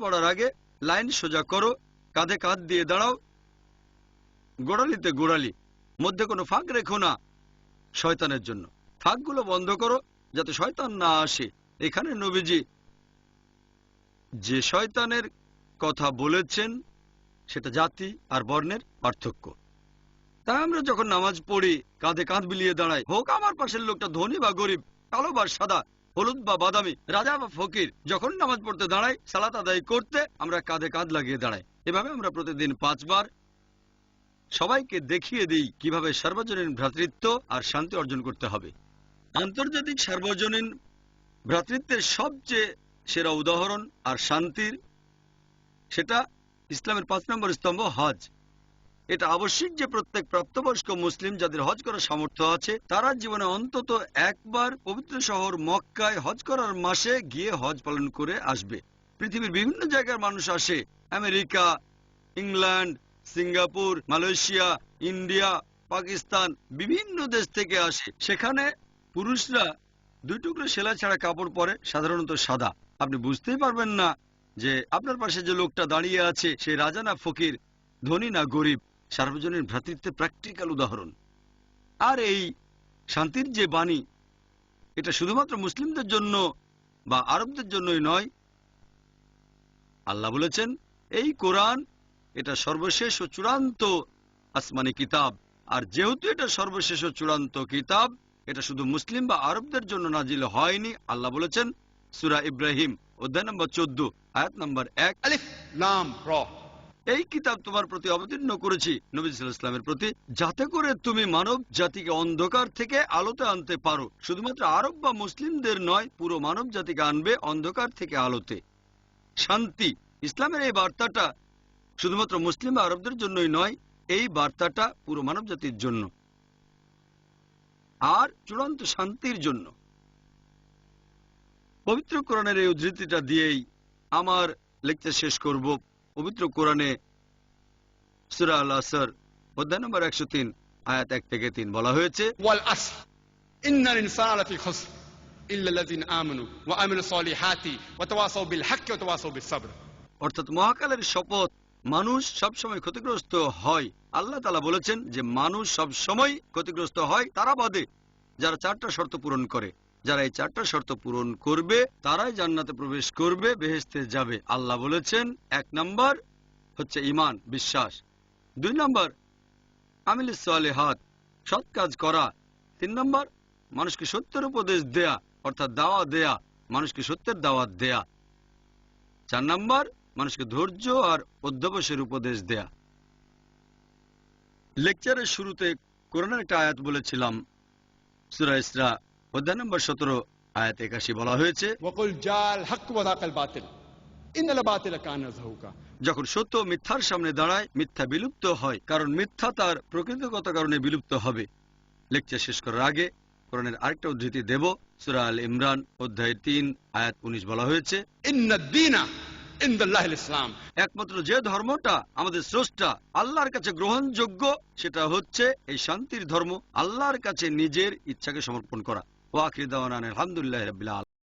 পড়ার আগে লাইন সোজা করো, কাঁধে কাঁধ দিয়ে দাঁড়াও। গোড়ালিতে গোড়ালি, মধ্যে কোনো ফাঁক রেখো না শয়তানের জন্য। ফাঁকগুলো বন্ধ করো, যাতে শয়তান না আসে। এখানে নবীজি যে শয়তানের কথা বলেছেন, সেটা জাতি আর বর্ণের পার্থক্য। তাই আমরা যখন নামাজ পড়ি, কাঁধে কাঁধ বিলিয়ে দাঁড়াই, হোক আমার পাশের লোকটা ধনী বা গরিব, কালো বা সাদা হলুদ বা বাদামি, রাজা বা ফকির যখন নামাজ পড়তে দাঁড়াই সালাত আদায় করতে আমরা কাঁধে কাঁধ লাগিয়ে দাঁড়াই। এভাবে আমরা প্রতিদিন পাঁচবার সবাইকে দেখিয়ে দিই কীভাবে সার্বজনীন ভ্রাতৃত্ব আর শান্তি অর্জন করতে হবে। আন্তর্জাতিক সার্বজনীন ভ্রাতৃত্বের সবচেয়ে সেরা উদাহরণ আর শান্তির, সেটা ইসলামের পাঁচ নম্বর স্তম্ভ হজ। এটা আবশ্যিক যে প্রত্যেক প্রাপ্তবয়স্ক মুসলিম যাদের হজ করার সামর্থ্য আছে, তারা জীবনে অন্তত একবার পবিত্র শহর মক্কায় হজ করার মাসে গিয়ে হজ পালন করে আসবে। পৃথিবীর বিভিন্ন জায়গার মানুষ আসে। America, England, Singapore, Malaysia, India, Pakistan, বিভিন্ন দেশ থেকে আসে। সেখানে পুরুষরা দুই টুকরো সেলা ছাড়া কাপড় পরে, সাধারণত সাদা। আপনি বুঝতেই পারবেন না যে আপনার পাশে যে লোকটা দাঁড়িয়ে আছে, সে রাজা না ফকির, ধনী না গরিব। সার্বজনীন ভ্রাতৃত্বের প্র্যাকটিক্যাল উদাহরণ। আর এই শান্তির যে বাণী, এটা শুধুমাত্র মুসলিমদের জন্য বা আরবদের জন্যই নয়, আল্লাহ বলেছেন, এই কোরআন এটা সর্বশেষ ও চূড়ান্ত আসমানি কিতাব। আর যেহেতু এটা সর্বশেষ ও চূড়ান্ত কিতাব, এটা শুধু মুসলিম বা আরবদের জন্য নাজিল হয়নি, আল্লাহ বলেছেন, সুরা ইব্রাহিম, অধ্যায় নম্বর চোদ্দ, আয়াত নম্বর এক। আলিফ, লাম এই কিতাব তোমার প্রতি অবতীর্ণ করেছি নবী সাল্লাল্লাহু ইসলামের প্রতি, যাতে করে তুমি মানব জাতিকে অন্ধকার থেকে আলোতে আনতে পারো। শুধুমাত্র আরব বা মুসলিমদের নয়, পুরো মানব জাতিকে আনবে অন্ধকার থেকে আলোতে। শান্তি। ইসলামের এই বার্তাটা শুধুমাত্র মুসলিম বা আরবদের জন্যই নয়, এই বার্তাটা পুরো মানব জাতির জন্য। আর চূড়ান্ত শান্তির জন্য। পবিত্র কোরআনের এই উদ্ধৃতিটা দিয়েই আমার লেকচার শেষ করব। পবিত্র কোরআনে সুরা আল্লাহ সর অধ্যায় নম্বর একশো তিন আয়াত এক থেকে তিন বলা হয়েছে অর্থাৎ মহাকালের শপথ মানুষ সবসময় ক্ষতিগ্রস্ত হয়। আল্লাহ তালা বলেছেন যে মানুষ সব সময় ক্ষতিগ্রস্ত হয় তারা বাদে যারা চারটা শর্ত পূরণ করে। যারা এই চারটা শর্ত পূরণ করবে তারাই জান্নাতে প্রবেশ করবে বেহেস্তে যাবে। আল্লাহ বলেছেন এক নম্বর হচ্ছে ইমান বিশ্বাস। দুই নম্বর, আমিল হাত সৎ কাজ করা। তিন নম্বর, মানুষকে সত্যের উপদেশ দেয়া, অর্থাৎ দাওয়া দেয়া, মানুষকে সত্যের দাওয়াত দেয়া। চার নাম্বার, মানুষকে ধৈর্য আর অধ্যবসের উপদেশ দেয়া। লেকচারের শুরুতে করোনার একটা আয়াত বলেছিলাম, সুরা ইসরা, অধ্যায় নম্বর সতেরো, আয়াত একাশি বলা হয়েছে যখন সত্য মিথ্যার সামনে দাঁড়ায় মিথ্যা বিলুপ্ত হয় কারণ মিথ্যা তার প্রকৃতিগত কারণে বিলুপ্ত হবে। লেকচার শেষ করার আগে কোরআনের আরেকটা উদ্ধৃতি দেব। সুরা আল ইমরান অধ্যায় তিন আয়াত উনিশ বলা হয়েছে ইসলাম। একমাত্র যে ধর্মটা আমাদের স্রষ্টা আল্লাহর কাছে গ্রহণযোগ্য সেটা হচ্ছে এই শান্তির ধর্ম আল্লাহর কাছে নিজের ইচ্ছাকে সমর্পণ করা। ওয়াকিদান আলহামদুলিল্লাহ